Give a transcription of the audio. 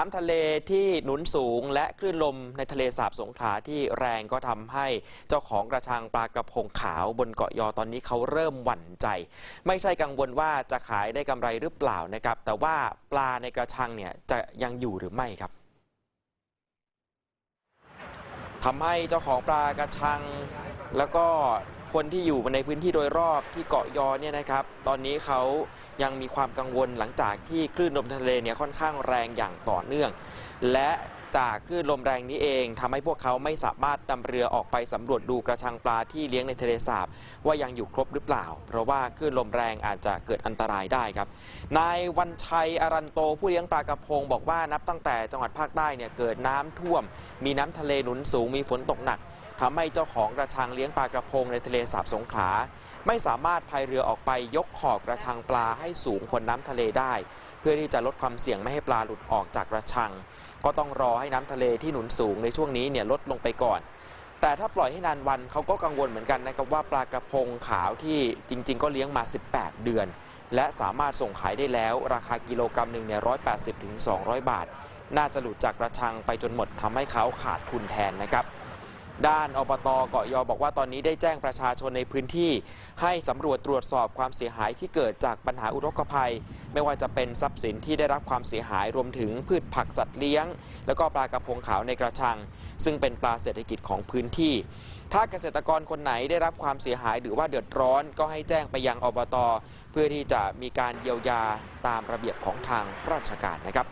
น้ำทะเลที่หนุนสูงและคลื่นลมในทะเลสาบสงขลาที่แรงก็ทำให้เจ้าของกระชังปลากระพงขาวบนเกาะยอตอนนี้เขาเริ่มหวั่นใจ ไม่ใช่กังวลว่าจะขายได้กำไรหรือเปล่านะครับ แต่ว่าปลาในกระชังเนี่ยจะยังอยู่หรือไม่ครับทำให้เจ้าของปลากระชังแล้วก็ คนที่อยู่ในพื้นที่โดยรอบที่เกาะยอเนี่ยนะครับ ตอนนี้เขายังมีความกังวลหลังจากที่คลื่นลมทะเลเนี่ยค่อนข้างแรงอย่างต่อเนื่องและจากคลื่นลมแรงนี้เองทำให้พวกเขาไม่สามารถนำเรือออกไปสำรวจดูกระชังปลาที่เลี้ยงในทะเลสาบว่ายังอยู่ครบหรือเปล่า เพราะว่าคลื่นลมแรงอาจจะเกิดอันตรายได้ครับ นายวันชัยอารันโตผู้เลี้ยงปลากระพง บอกว่านับตั้งแต่จังหวัดภาคใต้เนี่ยเกิดน้ำท่วม มีน้ำทะเลหนุนสูงมีฝนตกหนักทำให้เจ้าของกระชังเลี้ยงปลากระพงในทะเลสาบสงขลาไม่สามารถพายเรือออกไปยกขอบกระชังปลาให้สูงพ้นน้ำทะเลได้ เพื่อที่จะลดความเสี่ยงไม่ให้ปลาหลุดออกจากกระชัง ก็ต้องรอให้น้ำทะเลที่หนุนสูงในช่วงนี้เนี่ยลดลงไปก่อน แต่ถ้าปล่อยให้นานวันเขาก็กังวลเหมือนกันนะครับว่าปลากระพงขาวที่จริง ๆ ก็เลี้ยงมา 18 เดือน และสามารถส่งขายได้แล้ว ราคากิโลกรัมหนึ่งเนี่ย180ถึง200บาท น่าจะหลุดจากกระชังไปจนหมดทำให้เขาขาดทุนแทนนะครับ ด้านอบตเกาะยอบอกว่าตอนนี้ได้แจ้งประชาชนในพื้นที่ ให้สำรวจตรวจสอบความเสียหายที่เกิดจากปัญหาอุทกภัย ไม่ว่าจะเป็นทรัพย์สินที่ได้รับความเสียหายรวมถึงพืชผักสัตว์เลี้ยง แล้วก็ปลากระพงขาวในกระชัง ซึ่งเป็นปลาเศรษฐกิจของพื้นที่ ถ้าเกษตรกรคนไหนได้รับความเสียหายหรือว่าเดือดร้อนก็ให้แจ้งไปยังอบต เพื่อที่จะมีการเยียวยาตามระเบียบของทางราชการนะครับ